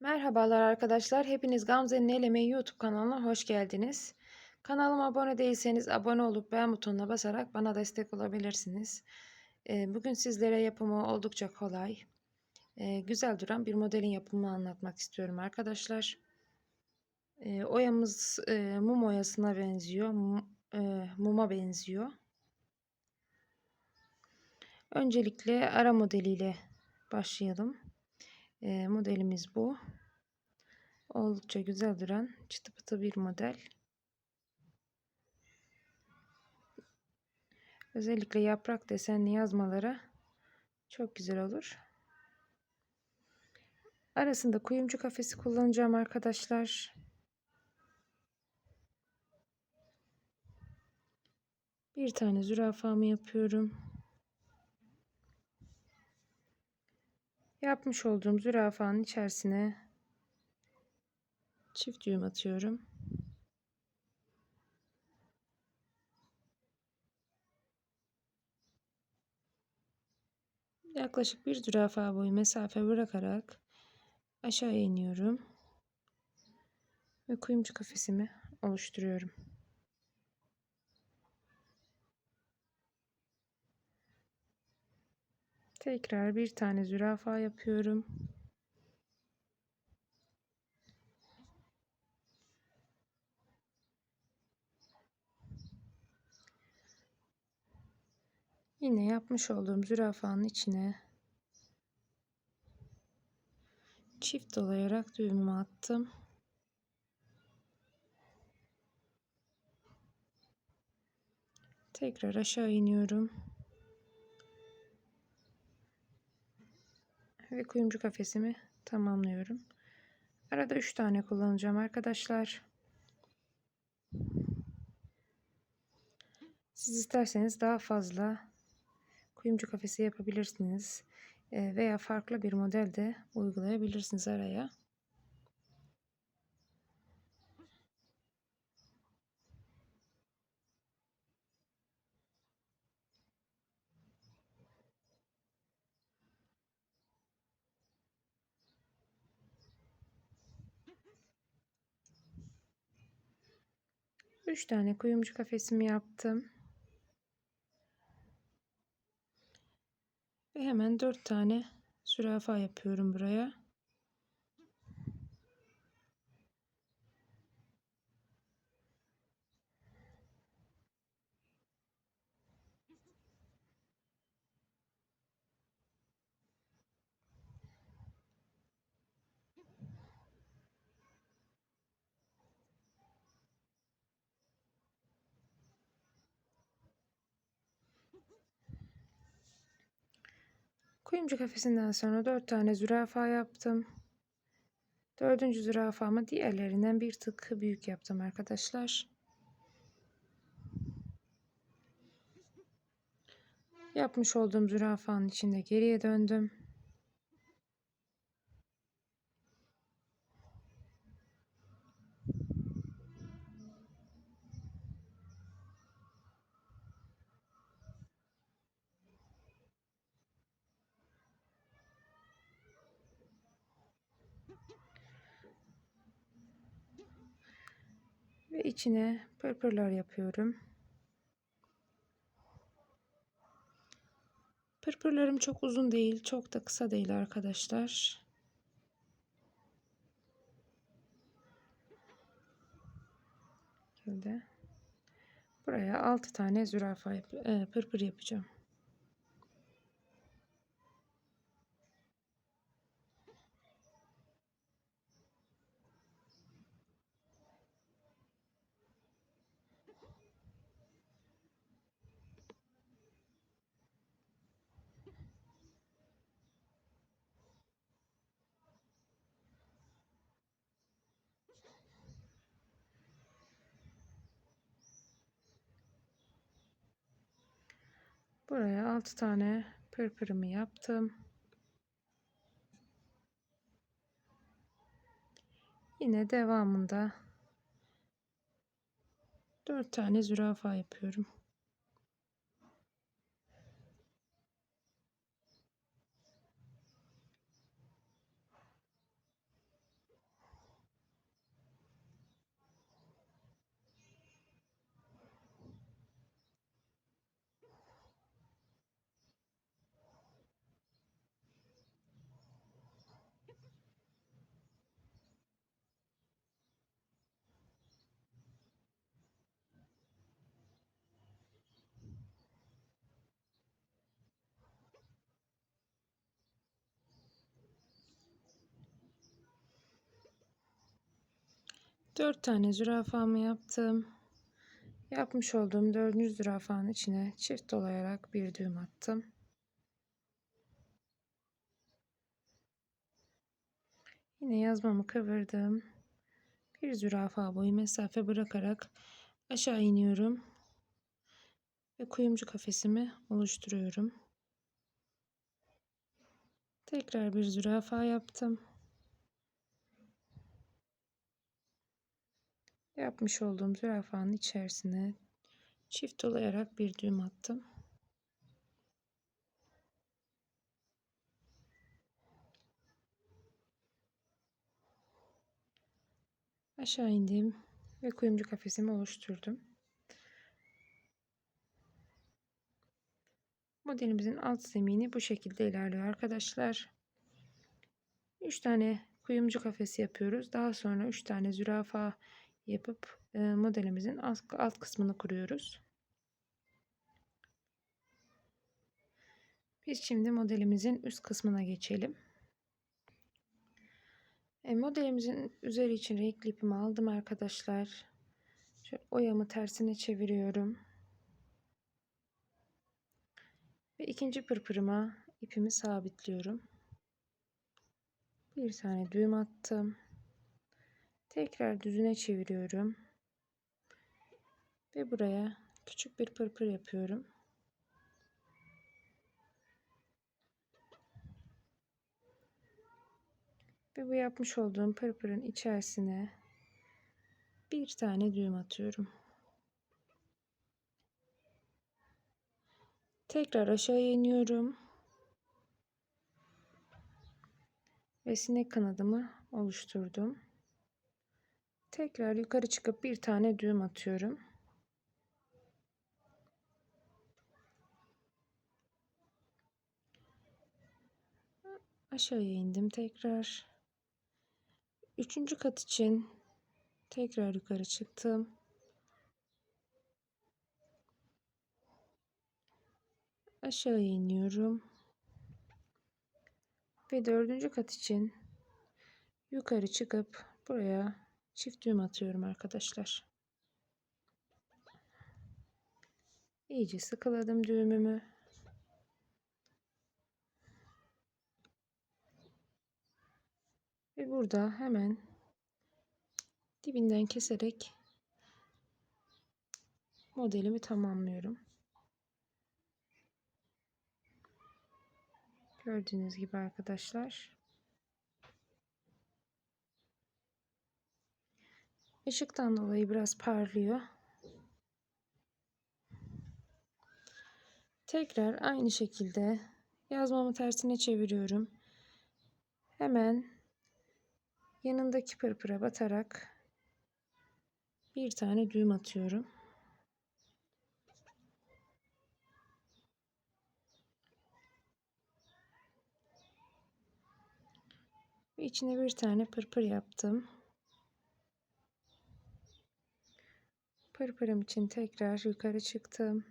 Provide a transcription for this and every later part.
Merhabalar arkadaşlar. Hepiniz Gamze'nin El Emeği YouTube kanalına hoş geldiniz. Kanalıma abone değilseniz abone olup beğen butonuna basarak bana destek olabilirsiniz. Ee, Bugün sizlere yapımı oldukça kolay, e, güzel duran bir modelin yapımını anlatmak istiyorum arkadaşlar. Ee, Oyamız e, mum oyasına benziyor, e, muma benziyor. Öncelikle ara modeliyle başlayalım. E, modelimiz bu. Oldukça güzel duran çıtı pıtı bir model. Özellikle yaprak desenli yazmalara çok güzel olur. Arasında kuyumcu kafesi kullanacağım arkadaşlar. Bir tane zürafamı yapıyorum. Yapmış olduğum zürafanın içerisine çift düğüm atıyorum. Yaklaşık bir zürafa boyu mesafe bırakarak aşağı iniyorum. Ve kuyumcu kafesimi oluşturuyorum. Tekrar bir tane zürafa yapıyorum. Yine yapmış olduğum zürafanın içine çift dolayarak düğümümü attım. Tekrar aşağı iniyorum. Ve kuyumcu kafesimi tamamlıyorum. Arada 3 tane kullanacağım arkadaşlar. Siz isterseniz daha fazla kuyumcu kafesi yapabilirsiniz. E, veya farklı bir model de uygulayabilirsiniz araya. Üç tane kuyumcu kafesimi yaptım. Ve hemen dört tane zürafa yapıyorum buraya. Kuyumcu kafesinden sonra 4 tane zürafa yaptım. Dördüncü zürafamı diğerlerinden bir tık büyük yaptım arkadaşlar. Yapmış olduğum zürafanın içinde geriye döndüm. Ve içine pırpırlar yapıyorum. Pırpırlarım çok uzun değil, çok da kısa değil arkadaşlar. Şöyle. Buraya 6 tane zürafa e, pırpır yapacağım. Buraya 6 tane pırpırımı yaptım. Yine devamında 4 tane zürafa yapıyorum. 4 tane zürafamı yaptım. Yapmış olduğum dördüncü zürafanın içine çift dolayarak bir düğüm attım. Yine yazmamı kıvırdım. Bir zürafa boyu mesafe bırakarak aşağı iniyorum. Ve kuyumcu kafesimi oluşturuyorum. Tekrar bir zürafa yaptım. Yapmış olduğum zürafanın içerisine çift dolayarak bir düğüm attım. Aşağı indim ve kuyumcu kafesimi oluşturdum. Modelimizin alt zemini bu şekilde ilerliyor arkadaşlar. 3 tane kuyumcu kafesi yapıyoruz. Daha sonra 3 tane zürafa yapıp e, modelimizin alt, alt kısmını kuruyoruz. Biz şimdi modelimizin üst kısmına geçelim. E, modelimizin üzeri için renkli ipimi aldım arkadaşlar. Şöyle oyamı tersine çeviriyorum. Ve ikinci pırpırıma ipimi sabitliyorum. Bir tane düğüm attım. Tekrar düzüne çeviriyorum. Ve buraya küçük bir pırpır yapıyorum. Ve bu yapmış olduğum pırpırın içerisine bir tane düğüm atıyorum. Tekrar aşağıya iniyorum. Ve sinek kanadımı oluşturdum. Tekrar yukarı çıkıp bir tane düğüm atıyorum. Aşağıya indim tekrar. Üçüncü kat için tekrar yukarı çıktım. Aşağıya iniyorum. Ve dördüncü kat için yukarı çıkıp buraya çift düğüm atıyorum arkadaşlar. İyice sıkıladım düğümümü. Ve burada hemen dibinden keserek modelimi tamamlıyorum. Gördüğünüz gibi arkadaşlar. Işıktan dolayı biraz parlıyor. Tekrar aynı şekilde yazmamı tersine çeviriyorum. Hemen yanındaki pırpıra batarak bir tane düğüm atıyorum. Ve içine bir tane pırpır yaptım. Pırpırım için tekrar yukarı çıktım.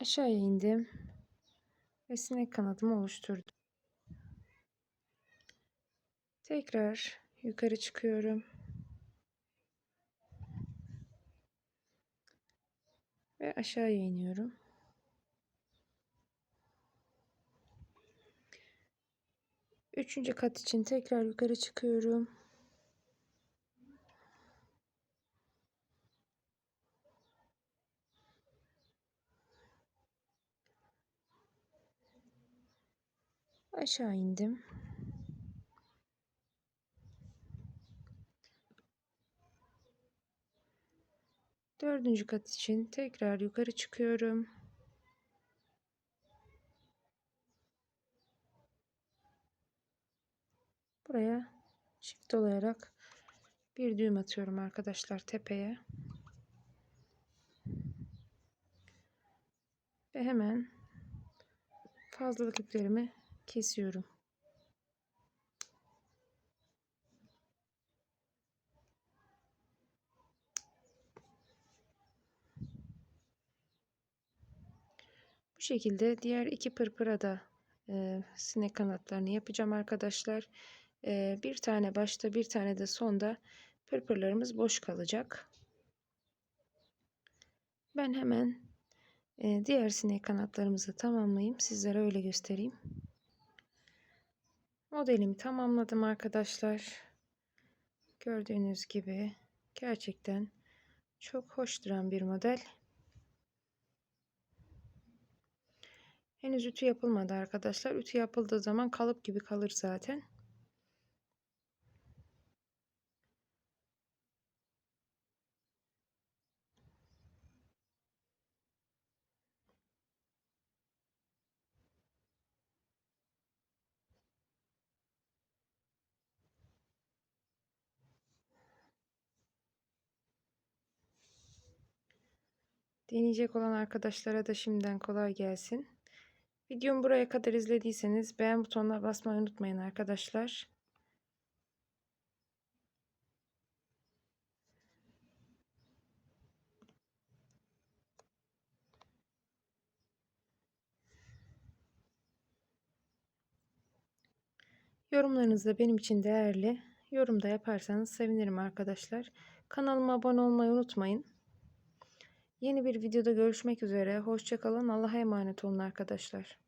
Aşağıya indim ve sinek kanadımı oluşturdum. Tekrar yukarı çıkıyorum. Ve aşağıya iniyorum. Üçüncü kat için tekrar yukarı çıkıyorum. Aşağı indim. Dördüncü kat için tekrar yukarı çıkıyorum. Buraya çift dolayarak bir düğüm atıyorum arkadaşlar tepeye. Ve hemen fazlalık iplerimi kesiyorum. Bu şekilde diğer iki pırpıra da e, sinek kanatlarını yapacağım arkadaşlar. E, bir tane başta bir tane de sonda pırpırlarımız boş kalacak. Ben hemen e, diğer sinek kanatlarımızı tamamlayayım. Sizlere öyle göstereyim. Modelimi tamamladım arkadaşlar. Gördüğünüz gibi gerçekten çok hoş duran bir model. Henüz ütü yapılmadı arkadaşlar. Ütü yapıldığı zaman kalıp gibi kalır zaten. Deneyecek olan arkadaşlara da şimdiden kolay gelsin. Videomu buraya kadar izlediyseniz beğen butonuna basmayı unutmayın arkadaşlar. Yorumlarınız da benim için değerli. Yorum da yaparsanız sevinirim arkadaşlar. Kanalıma abone olmayı unutmayın. Yeni bir videoda görüşmek üzere. Hoşçakalın. Allah'a emanet olun arkadaşlar.